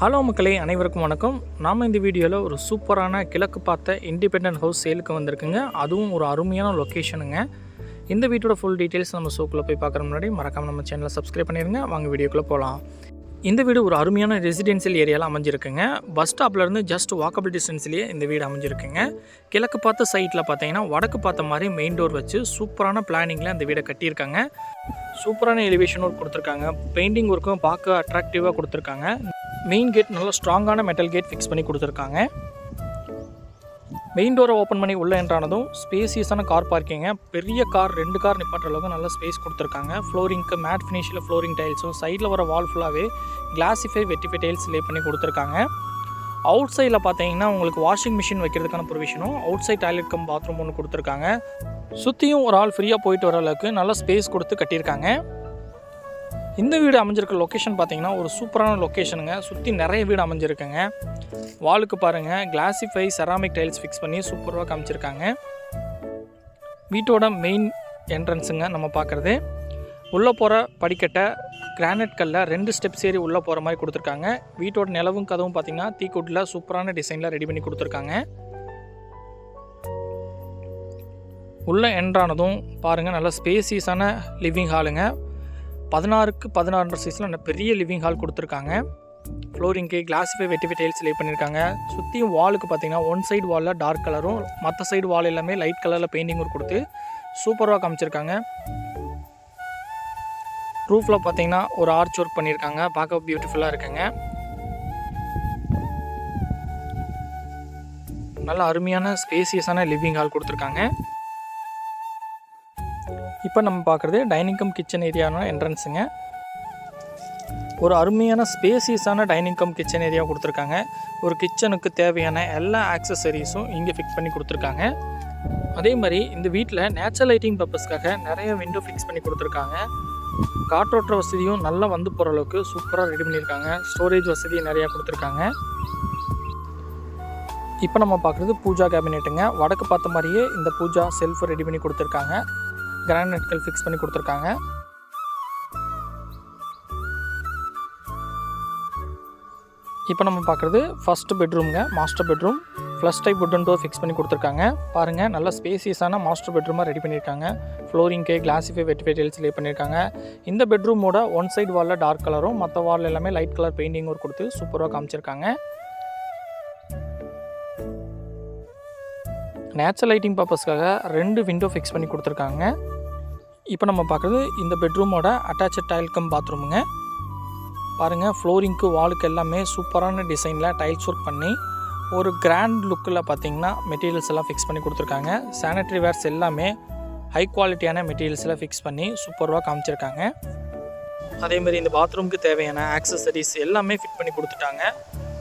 Hello மக்களே அனைவருக்கும் வணக்கம். நாம் இந்த வீடியோவில் ஒரு சூப்பரான கிழக்கு பார்த்த இண்டிபெண்டன்ட் ஹவுஸ் சேலுக்கு வந்திருக்குங்க. அதுவும் ஒரு அருமையான லொக்கேஷனுங்க இந்த வீட்டோட ஃபுல் டீட்டெயில்ஸ் நம்ம ஷோக்குள்ளே போய் பார்க்குற முன்னாடி மறக்காமல் நம்ம சேனலை சப்ஸ்கிரைப் பண்ணிடுங்க வாங்க வீடியோக்குள்ளே போகலாம் இந்த வீடு ஒரு அருமையான ரெசிடென்சியல் ஏரியாவில் அமைஞ்சிருக்குங்க. பஸ் ஸ்டாப்லேருந்து ஜஸ்ட் வாக்கபிள் டிஸ்டன்ஸ்லேயே இந்த வீடு அமைஞ்சிருக்குங்க. கிழக்கு பார்த்த சைட்டில் பார்த்தீங்கன்னா வடக்கு பார்த்த மாதிரி மெயின் டோர் வச்சு சூப்பரான பிளானிங்கில் இந்த வீடை கட்டியிருக்காங்க. சூப்பரான எலிவேஷன் ஒர்க் கொடுத்துருக்காங்க. பெயிண்டிங் ஒர்க்கும் பார்க்க அட்ராக்டிவாக கொடுத்துருக்காங்க. மெயின் கேட் நல்ல ஸ்ட்ராங்கான மெட்டல் கேட் ஃபிக்ஸ் பண்ணி கொடுத்துருக்காங்க. மெயின் டோரை ஓப்பன் பண்ணி உள்ளே என்றானதும் ஸ்பேசியஸான கார் பார்க்கிங்க பெரிய கார் ரெண்டு கார் நிப்பாட்டுற அளவுக்கு நல்ல ஸ்பேஸ் கொடுத்துருக்காங்க. ஃப்ளோரிங்க்கு மேட் ஃபினிஷில் ஃப்ளோரிங் டைல்ஸும் சைடில் வர வால் ஃபுல்லாகவே கிளாசிஃபை வெட்டிஃபை டைல்ஸ் லே பண்ணி கொடுத்துருக்காங்க. அவுட் சைடில் பார்த்தீங்கன்னா உங்களுக்கு வாஷிங் மிஷின் வைக்கிறதுக்கான ப்ரொவிஷனும் outside toilet cum bathroom ஒன்று கொடுத்துருக்காங்க. சுற்றியும் ஒரு ஆள் ஃப்ரீயாக போயிட்டு வர அளவுக்கு நல்லா ஸ்பேஸ் கொடுத்து கட்டியிருக்காங்க. இந்த வீடு அமைஞ்சிருக்க லொக்கேஷன் பார்த்தீங்கன்னா ஒரு சூப்பரான லொக்கேஷனுங்க சுற்றி நிறைய வீடு அமைஞ்சிருக்குங்க. வாலுக்கு பாருங்கள் கிளாசிஃபை செராமிக் டைல்ஸ் ஃபிக்ஸ் பண்ணி சூப்பராக காமிச்சிருக்காங்க. வீட்டோட மெயின் என்ட்ரன்ஸுங்க நம்ம பார்க்குறது உள்ளே போகிற படிக்கட்டை கிரானைட் கல்லில் ரெண்டு ஸ்டெப்ஸ் ஏறி உள்ளே போகிற மாதிரி கொடுத்துருக்காங்க. வீட்டோட நிலவும் கதவும் பார்த்தீங்கன்னா தீக்குட்டில் சூப்பரான டிசைனில் ரெடி பண்ணி கொடுத்துருக்காங்க. உள்ளே என்ட்ரானதும் பாருங்கள் நல்ல ஸ்பேசியஸான லிவிங் ஹாலுங்க பதினாறுக்கு பதினாறு சைஸில் பெரிய லிவிங் ஹால் கொடுத்துருக்காங்க. ஃப்ளோரிங்க்கு கிளாஸிஃபை வெட்டிஃபை டைல்ஸ் லே பண்ணியிருக்காங்க சுற்றியும் வாலுக்கு பார்த்தீங்கன்னா ஒன் சைடு வாலில் டார்க் கலரும் மற்ற சைடு வால் எல்லாமே லைட் கலரில் பெயிண்டிங் கொடுத்து சூப்பராக காமிச்சிருக்காங்க. ரூஃபில் பார்த்தீங்கன்னா ஒரு ஆர்ச் ஒர்க் பண்ணியிருக்காங்க பார்க்க பியூட்டிஃபுல்லாக இருக்குங்க. நல்ல அருமையான ஸ்பேசியஸான லிவிங் ஹால் கொடுத்துருக்காங்க. இப்போ நம்ம பார்க்குறது டைனிங் கம் கிச்சன் ஏரியான என்ட்ரன்ஸுங்க ஒரு அருமையான ஸ்பேசியஸான டைனிங் கம் கிச்சன் ஏரியா கொடுத்துருக்காங்க. ஒரு கிச்சனுக்கு தேவையான எல்லா ஆக்சசரிஸும் இங்கே ஃபிக்ஸ் பண்ணி கொடுத்துருக்காங்க. அதே மாதிரி இந்த வீட்டில் நேச்சுரல் லைட்டிங் பர்பஸ்க்காக நிறைய விண்டோ ஃபிக்ஸ் பண்ணி கொடுத்துருக்காங்க. காற்றோட்ட வசதியும் நல்லா வந்து போகிற அளவுக்கு சூப்பராக ரெடி பண்ணியிருக்காங்க. ஸ்டோரேஜ் வசதி நிறையா கொடுத்துருக்காங்க. இப்போ நம்ம பார்க்குறது பூஜா கேபினெட்டுங்க வடக்கு பார்த்த மாதிரியே இந்த பூஜா செல்ஃப் ரெடி பண்ணி கொடுத்துருக்காங்க. கிரானைட்கள் ஃபிக்ஸ் பண்ணி கொடுத்துருக்காங்க. இப்போ நம்ம பார்க்குறது first பெட்ரூம்ங்க master bedroom flush type wooden door fix பண்ணி கொடுத்துருக்காங்க. பாருங்கள் நல்ல ஸ்பேசியஸான மாஸ்டர் பெட்ரூமாக ரெடி பண்ணியிருக்காங்க. ஃப்ளோரிங்க்கு கிளாஸிஃபை வெட்டிஃபை டைல்ஸ் லே பண்ணியிருக்காங்க. இந்த பெட்ரூமோட ஒன் சைடு வாலில் டார்க் கலரும் மற்ற வாலில் எல்லாமே லைட் கலர் பெயிண்டிங் கொடுத்து சூப்பராக காமிச்சிருக்காங்க. நேச்சுரல் லைட்டிங் பர்பஸ்க்காக ரெண்டு விண்டோ ஃபிக்ஸ் பண்ணி கொடுத்துருக்காங்க. இப்போ நம்ம பார்க்குறது இந்த பெட்ரூமோட அட்டாச்சு டைல்கம் பாத்ரூமுங்க பாருங்கள் ஃப்ளோரிங்க்கு வாலுக்கு எல்லாமே சூப்பரான டிசைனில் டைல்ஸ் ஒர்க் பண்ணி ஒரு கிராண்ட் லுக்கில் பார்த்தீங்கன்னா மெட்டீரியல்ஸ் எல்லாம் ஃபிக்ஸ் பண்ணி கொடுத்துருக்காங்க. சானிட்ரி வேர்ஸ் எல்லாமே ஹை குவாலிட்டியான மெட்டீரியல்ஸில் ஃபிக்ஸ் பண்ணி சூப்பராக காமிச்சிருக்காங்க. அதேமாதிரி இந்த பாத்ரூமுக்கு தேவையான ஆக்சசரிஸ் எல்லாமே ஃபிட் பண்ணி கொடுத்துட்டாங்க.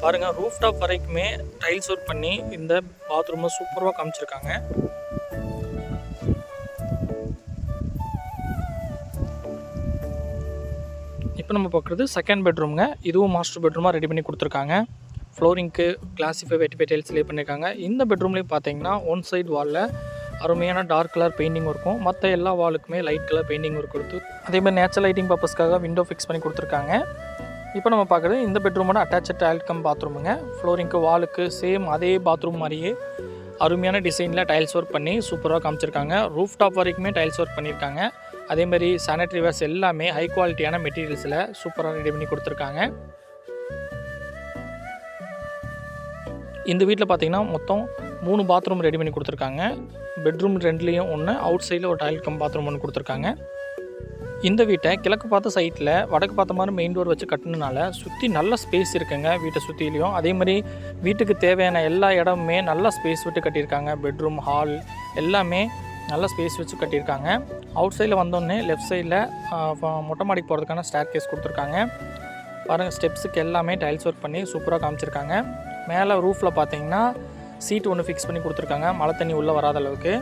பாருங்கள் ரூஃப் டாப் வரைக்குமே டைல்ஸ் ஒர்க் பண்ணி இந்த பாத்ரூமை சூப்பராக காமிச்சிருக்காங்க. இப்போ நம்ம பார்க்குறது செகண்ட் பெட்ரூம்ங்க இதுவும் மாஸ்டர் பெட்ரூமாக ரெடி பண்ணி கொடுத்துருக்காங்க. ஃப்ளோரிங்க்கு கிளாசிஃபை வெட்டி டைல்ஸ்லேயே பண்ணியிருக்காங்க இந்த பெட்ரூம்லேயும் பார்த்தீங்கன்னா ஒன் சைடு வாலில் அருமையான டார்க் கலர் பெயிண்டிங் இருக்கும். மற்ற எல்லா வாலுக்குமே லைட் கலர் பெயிண்டிங் ஒர்க் கொடுத்து அதே மாதிரி நேச்சுரல் லைட்டிங் பர்பஸ்க்காக விண்டோ ஃபிக்ஸ் பண்ணி கொடுத்துருக்காங்க. இப்போ நம்ம பார்க்குறது இந்த பெட்ரூமோட அட்டாச் டைல் கம் பாத்ரூமுங்க ஃப்ளோரிங்க்கு வாலுக்கு சேம் அதே பாத்ரூம் மாதிரியே அருமையான டிசைனில் டைல்ஸ் ஒர்க் பண்ணி சூப்பராக காமிச்சிருக்காங்க. ரூஃப் டாப் வரைக்குமே டைல்ஸ் ஒர்க் பண்ணியிருக்காங்க அதேமாதிரி சானிட்டரி வேர்ஸ் எல்லாமே ஹை குவாலிட்டியான மெட்டீரியல்ஸில் சூப்பராக ரெடி பண்ணி கொடுத்துருக்காங்க. இந்த வீட்டில் பார்த்தீங்கன்னா மொத்தம் மூணு பாத்ரூம் ரெடி பண்ணி கொடுத்துருக்காங்க. பெட்ரூம் ரெண்டுலேயும் ஒன்று அவுட் சைடில் ஒரு டாய்லெட் கம் பாத்ரூம் ஒன்று கொடுத்துருக்காங்க. இந்த வீட்டை கிழக்கு பார்த்த சைட்டில் வடக்கு பார்த்த மாதிரி மெயின் டோர் வச்சு கட்டினனால சுற்றி நல்ல ஸ்பேஸ் இருக்குங்க வீட்டை சுற்றிலையும் அதே மாதிரி வீட்டுக்கு தேவையான எல்லா இடமுமே நல்ல ஸ்பேஸ் விட்டு கட்டியிருக்காங்க. பெட்ரூம் ஹால் எல்லாமே நல்ல ஸ்பேஸ் வச்சு கட்டியிருக்காங்க. அவுட் சைடில் வந்தோடனே லெஃப்ட் சைடில் மொட்டை மாடிக்கு போகிறதுக்கான ஸ்டேர் கேஸ் கொடுத்துருக்காங்க பாருங்கள் ஸ்டெப்ஸுக்கு எல்லாமே டைல்ஸ் ஒர்க் பண்ணி சூப்பராக காமிச்சிருக்காங்க. மேலே ரூஃபில் பார்த்தீங்கன்னா சீட் ஒன்று ஃபிக்ஸ் பண்ணி கொடுத்துருக்காங்க. மழை தண்ணி உள்ளே வராத அளவுக்கு.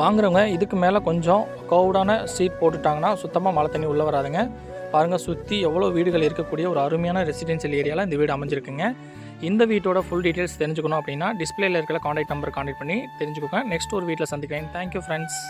வாங்குறவங்க இதுக்கு மேலே கொஞ்சம் கவுடான சீட் போட்டுட்டாங்கன்னா சுத்தமாக மழை தண்ணி உள்ளே வராதுங்க. பாருங்கள் சுற்றி எவ்வளோ வீடுகள் இருக்கக்கூடிய ஒரு அருமையான ரெசிடென்ஷியல் ஏரியாவில் இந்த வீடு அமைஞ்சிருக்குங்க. இந்த வீட்டோட ஃபுல் டீட்டெயில்ஸ் தெரிஞ்சுக்கணும் அப்படின்னா டிஸ்பிளேல இருக்கிற காண்டாக்ட் நம்பர் காண்டாக்ட் பண்ணி தெரிஞ்சுக்கோங்க. நெக்ஸ்ட் ஒரு வீட்டில் சந்திக்கிறேன். Thank you friends